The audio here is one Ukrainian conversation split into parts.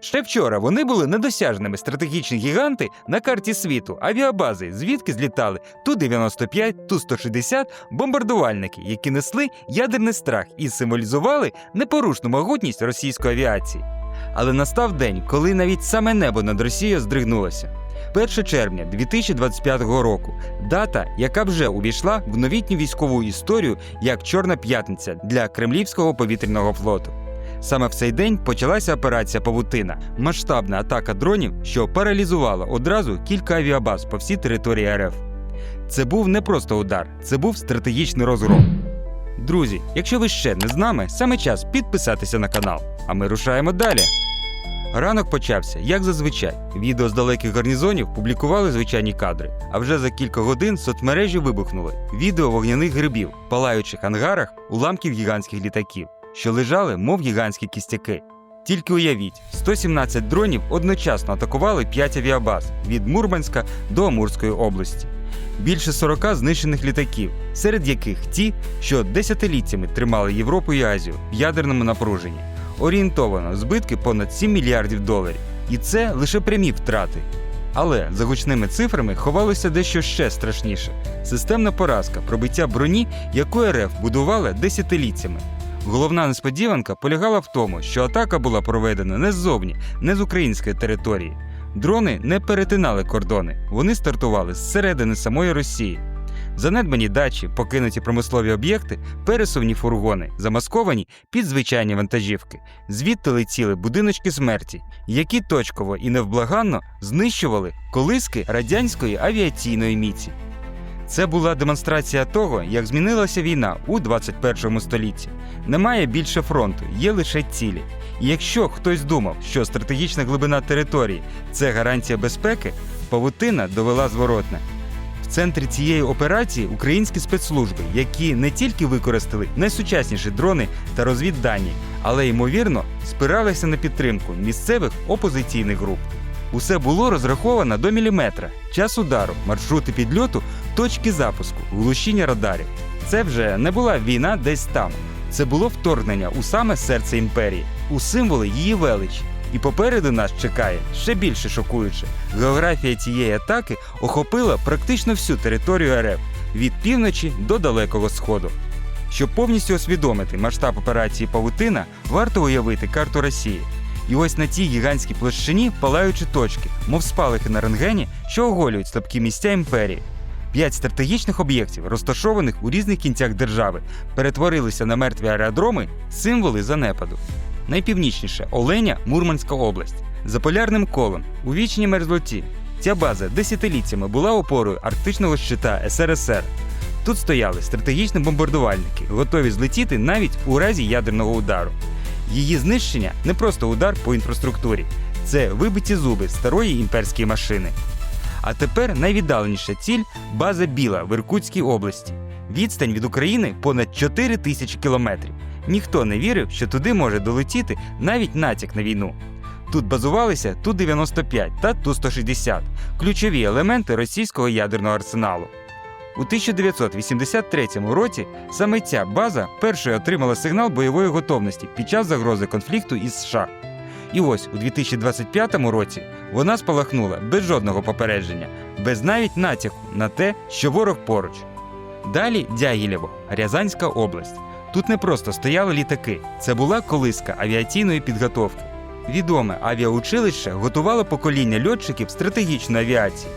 Ще вчора вони були недосяжними стратегічні гіганти на карті світу, авіабази, звідки злітали Ту-95, Ту-160, бомбардувальники, які несли ядерний страх і символізували непорушну могутність російської авіації. Але настав день, коли навіть саме небо над Росією здригнулося. 1 червня 2025 року дата, яка вже увійшла в новітню військову історію як Чорна п'ятниця для Кремлівського повітряного флоту. Саме в цей день почалася операція Павутина, масштабна атака дронів, що паралізувала одразу кілька авіабаз по всій території РФ. Це був не просто удар, це був стратегічний розгром. Друзі, якщо ви ще не з нами, саме час підписатися на канал. А ми рушаємо далі. Ранок почався, як зазвичай. Відео з далеких гарнізонів публікували звичайні кадри. А вже за кілька годин соцмережі вибухнули відео вогняних грибів, палаючих ангарах, уламків гігантських літаків, що лежали, мов гігантські кістяки. Тільки уявіть, 117 дронів одночасно атакували 5 авіабаз від Мурманська до Амурської області. Більше 40 знищених літаків, серед яких ті, що десятиліттями тримали Європу і Азію в ядерному напруженні. Орієнтовано збитки понад 7 мільярдів доларів. І це лише прямі втрати. Але за гучними цифрами ховалося дещо ще страшніше: системна поразка, пробиття броні, яку РФ будувала десятиліттями. Головна несподіванка полягала в тому, що атака була проведена не ззовні, не з української території. Дрони не перетинали кордони, вони стартували зсередини самої Росії. Занедбані дачі, покинуті промислові об'єкти, пересувні фургони, замасковані під звичайні вантажівки. Звідти летіли будиночки смерті, які точково і невблаганно знищували колиски радянської авіаційної міці. Це була демонстрація того, як змінилася війна у 21 столітті. Немає більше фронту, є лише цілі. І якщо хтось думав, що стратегічна глибина території це гарантія безпеки, павутина довела зворотне. В центрі цієї операції українські спецслужби, які не тільки використали найсучасніші дрони та розвіддані, але ймовірно спиралися на підтримку місцевих опозиційних груп. Усе було розраховано до міліметра: час удару, маршрути підльоту, точки запуску, глушіння радарів. Це вже не була війна десь там. Це було вторгнення у саме серце імперії, у символи її величі. І попереду нас чекає ще більше шокуюче. Географія цієї атаки охопила практично всю територію РФ від півночі до далекого сходу. Щоб повністю освідомити масштаб операції Павутина, варто уявити карту Росії. І ось на цій гігантській площині палаючі точки, мов спалахи на рентгені, що оголюють слабкі місця імперії. П'ять стратегічних об'єктів, розташованих у різних кінцях держави, перетворилися на мертві аеродроми, символи занепаду. Найпівнічніше Оленя, Мурманська область. За полярним колом, у вічній мерзлоті. Ця база десятиліттями була опорою арктичного щита СРСР. Тут стояли стратегічні бомбардувальники, готові злетіти навіть у разі ядерного удару. Її знищення не просто удар по інфраструктурі, це вибиті зуби старої імперської машини. А тепер найвіддаленіша ціль база Біла в Іркутській області. Відстань від України понад 4 тисячі кілометрів. Ніхто не вірив, що туди може долетіти навіть натяк на війну. Тут базувалися Ту-95 та Ту-160 ключові елементи російського ядерного арсеналу. У 1983 році саме ця база першою отримала сигнал бойової готовності під час загрози конфлікту із США. І ось у 2025 році вона спалахнула без жодного попередження, без навіть натяку на те, що ворог поруч. Далі Дягілєво, Рязанська область. Тут не просто стояли літаки, це була колиска авіаційної підготовки. Відоме авіаучилище готувало покоління льотчиків стратегічної авіації.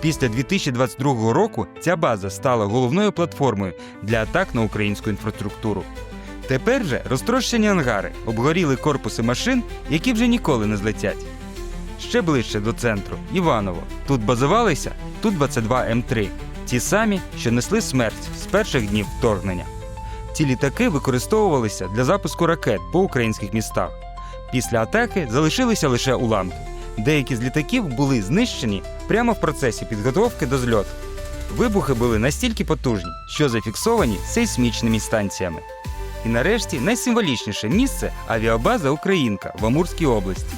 Після 2022 року ця база стала головною платформою для атак на українську інфраструктуру. Тепер же розтрощені ангари, обгоріли корпуси машин, які вже ніколи не злетять. Ще ближче до центру Іваново. Тут базувалися Ту-22М3, ті самі, що несли смерть з перших днів вторгнення. Ці літаки використовувалися для запуску ракет по українських містах. Після атаки залишилися лише уламки. Деякі з літаків були знищені прямо в процесі підготовки до зльоту. Вибухи були настільки потужні, що зафіксовані сейсмічними станціями. І нарешті найсимволічніше місце авіабаза Українка в Амурській області.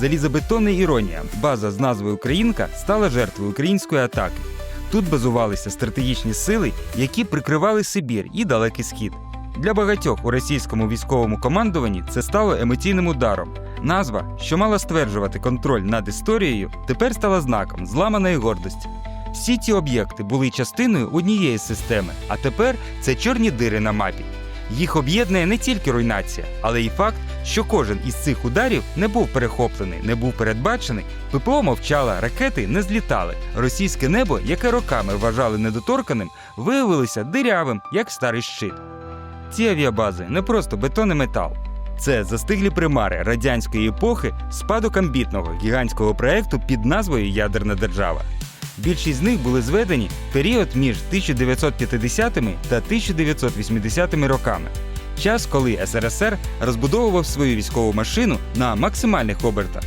Залізобетонна іронія, база з назвою Українка стала жертвою української атаки. Тут базувалися стратегічні сили, які прикривали Сибір і Далекий Схід. Для багатьох у російському військовому командуванні це стало емоційним ударом, Назва, що мала стверджувати контроль над історією, тепер стала знаком зламаної гордості. Всі ці об'єкти були частиною однієї системи, а тепер це чорні дири на мапі. Їх об'єднує не тільки руйнація, але й факт, що кожен із цих ударів не був перехоплений, не був передбачений, ППО мовчала, ракети не злітали. Російське небо, яке роками вважали недоторканим, виявилося дирявим, як старий щит. Ці авіабази не просто бетон і метал. Це застиглі примари радянської епохи спадок амбітного гігантського проекту під назвою Ядерна держава. Більшість з них були зведені в період між 1950 та 1980 роками, час, коли СРСР розбудовував свою військову машину на максимальних обертах.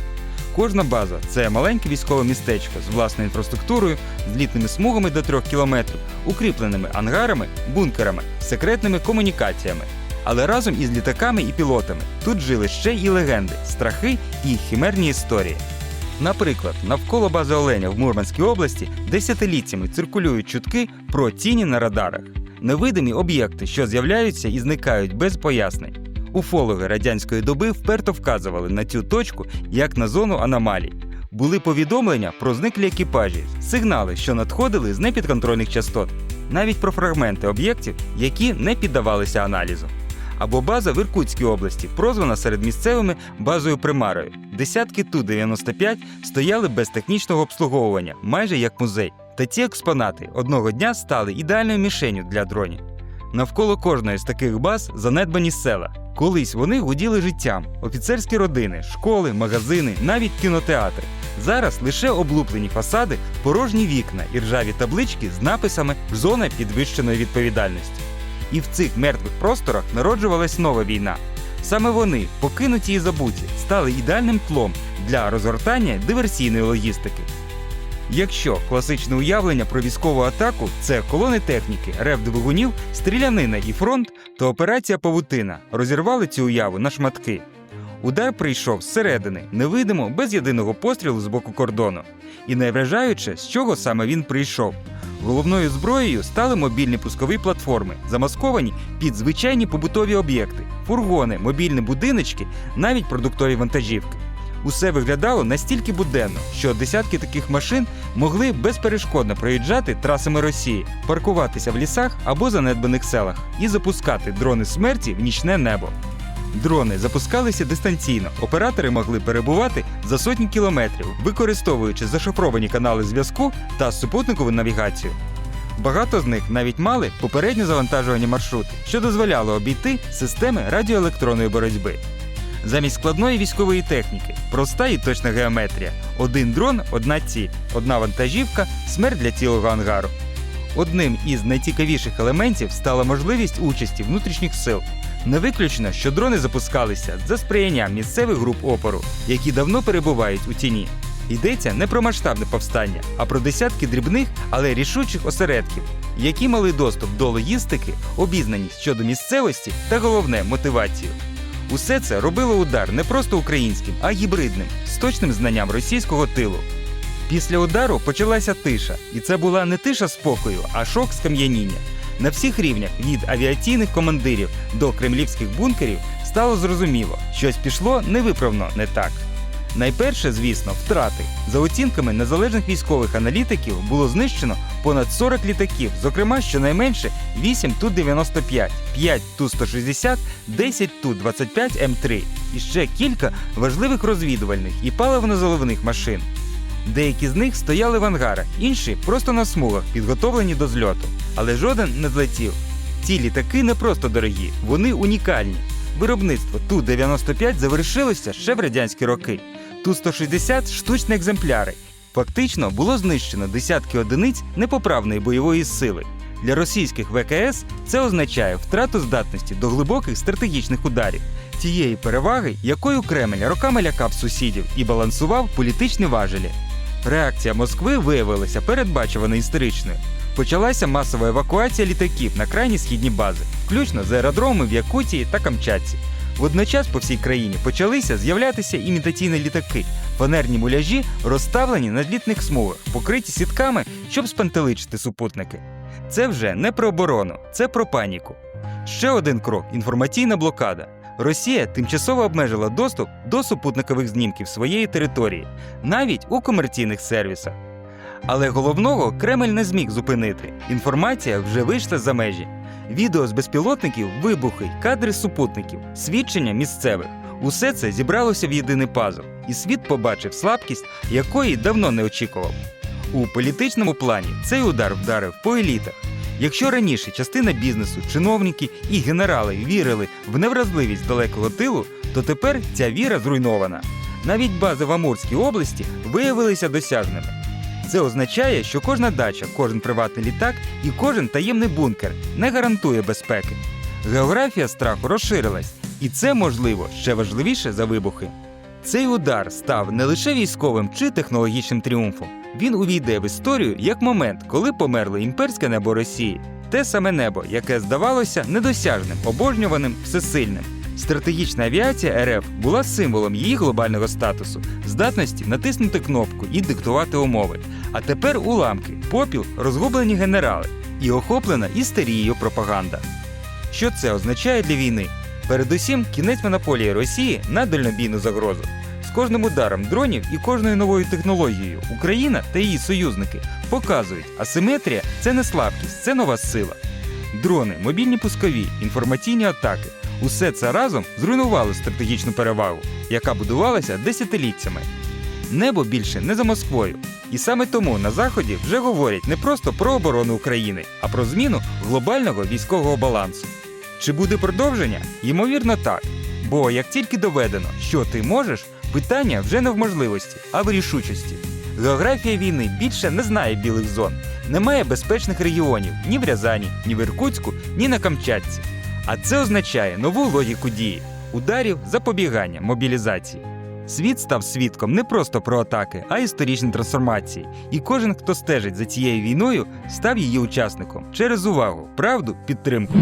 Кожна база це маленьке військове містечко з власною інфраструктурою, злітними смугами до 3 кілометрів, укріпленими ангарами, бункерами, секретними комунікаціями. Але разом із літаками і пілотами тут жили ще і легенди, страхи і химерні історії. Наприклад, навколо бази Оленя в Мурманській області десятиліттями циркулюють чутки про тіні на радарах, невидимі об'єкти, що з'являються і зникають без пояснень. Уфологи радянської доби вперто вказували на цю точку як на зону аномалій. Були повідомлення про зниклі екіпажі, сигнали, що надходили з непідконтрольних частот, навіть про фрагменти об'єктів, які не піддавалися аналізу. Або база в Іркутській області, прозвана серед місцевими базою примарою. Десятки Ту-95 стояли без технічного обслуговування, майже як музей. Та ці експонати одного дня стали ідеальною мішенью для дронів. Навколо кожної з таких баз занедбані села. Колись вони гуділи життям: офіцерські родини, школи, магазини, навіть кінотеатри. Зараз лише облуплені фасади, порожні вікна і ржаві таблички з написами Зона підвищеної відповідальності. І в цих мертвих просторах народжувалась нова війна. Саме вони, покинуті і забуті, стали ідеальним тлом для розгортання диверсійної логістики. Якщо класичне уявлення про військову атаку це колони техніки, рев двигунів, стрілянина і фронт, то операція Павутина розірвали цю уяву на шматки. Удар прийшов зсередини, невидимо, без єдиного пострілу з боку кордону. І найвражаюче, з чого саме він прийшов. Головною зброєю стали мобільні пускові платформи, замасковані під звичайні побутові об'єкти, фургони, мобільні будиночки, навіть продуктові вантажівки. Усе виглядало настільки буденно, що десятки таких машин могли безперешкодно проїжджати трасами Росії, паркуватися в лісах або занедбаних селах і запускати дрони смерті в нічне небо. Дрони запускалися дистанційно. Оператори могли перебувати за сотні кілометрів, використовуючи зашифровані канали зв'язку та супутникову навігацію. Багато з них навіть мали попередньо завантажувані маршрути, що дозволяло обійти системи радіоелектронної боротьби. Замість складної військової техніки, проста і точна геометрія. Один дрон, одна ціль, одна вантажівка, смерть для цілого ангару. Одним із найцікавіших елементів стала можливість участі внутрішніх сил. Не виключно, що дрони запускалися за сприянням місцевих груп опору, які давно перебувають у тіні. Йдеться не про масштабне повстання, а про десятки дрібних, але рішучих осередків, які мали доступ до логістики, обізнаність щодо місцевості та головне мотивацію. Усе це робило удар не просто українським, а гібридним, з точним знанням російського тилу. Після удару почалася тиша, і це була не тиша спокою, а шок скам'яніння. На всіх рівнях від авіаційних командирів до кремлівських бункерів стало зрозуміло, щось пішло невиправно не так. Найперше, звісно, втрати. За оцінками незалежних військових аналітиків було знищено понад 40 літаків, зокрема щонайменше 8 Ту-95, 5 Ту-160, 10 Ту-25 М3 і ще кілька важливих розвідувальних і паливно-заливних машин. Деякі з них стояли в ангарах, інші просто на смугах, підготовлені до зльоту. Але жоден не злетів. Ці літаки не просто дорогі, вони унікальні. Виробництво Ту-95 завершилося ще в радянські роки. Ту-160 штучні екземпляри. Фактично було знищено десятки одиниць непоправної бойової сили. Для російських ВКС це означає втрату здатності до глибоких стратегічних ударів, тієї переваги, якою Кремль роками лякав сусідів і балансував політичні важелі. Реакція Москви виявилася передбачувано історичною. Почалася масова евакуація літаків на крайні східні бази, включно з аеродромами в Якутії та Камчатці. Водночас по всій країні почалися з'являтися імітаційні літаки, фанерні муляжі, розставлені на злітних смугах, покриті сітками, щоб спантеличити супутники. Це вже не про оборону, це про паніку. Ще один крок інформаційна блокада. Росія тимчасово обмежила доступ до супутникових знімків своєї території, навіть у комерційних сервісах. Але головного Кремль не зміг зупинити. Інформація вже вийшла за межі. Відео з безпілотників, вибухи, кадри супутників, свідчення місцевих. Усе це зібралося в єдиний пазл, і світ побачив слабкість, якої давно не очікував. У політичному плані цей удар вдарив по елітах. Якщо раніше частина бізнесу, чиновники і генерали вірили в невразливість далекого тилу, то тепер ця віра зруйнована. Навіть бази в Амурській області виявилися досяжними. Це означає, що кожна дача, кожен приватний літак і кожен таємний бункер не гарантує безпеки. Географія страху розширилась, і це можливо ще важливіше за вибухи. Цей удар став не лише військовим чи технологічним тріумфом. Він увійде в історію як момент, коли померло імперське небо Росії, те саме небо, яке здавалося недосяжним, обожнюваним, всесильним. Стратегічна авіація РФ була символом її глобального статусу, здатності натиснути кнопку і диктувати умови. А тепер уламки, попіл, розгублені генерали і охоплена істерією пропаганда. Що це означає для війни? Передусім, кінець монополії Росії на дальнобійну загрозу. Кожним ударом дронів і кожною новою технологією Україна та її союзники показують, асиметрія це не слабкість, це нова сила. Дрони, мобільні пускові, інформаційні атаки усе це разом зруйнувало стратегічну перевагу, яка будувалася десятиліттями. Небо більше не за Москвою. І саме тому на Заході вже говорять не просто про оборону України, а про зміну глобального військового балансу. Чи буде продовження? Ймовірно, так. Бо як тільки доведено, що ти можеш, питання вже не в можливості, а в рішучості. Географія війни більше не знає білих зон, немає безпечних регіонів ні в Рязані, ні в Іркутську, ні на Камчатці. А це означає нову логіку дії, ударів, запобігання, мобілізації. Світ став свідком не просто про атаки, а історичні трансформації. І кожен, хто стежить за цією війною, став її учасником через увагу, правду, підтримку.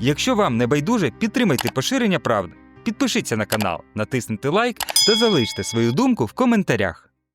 Якщо вам не байдуже, підтримайте поширення правди. Підпишіться на канал, натисніть лайк та залиште свою думку в коментарях.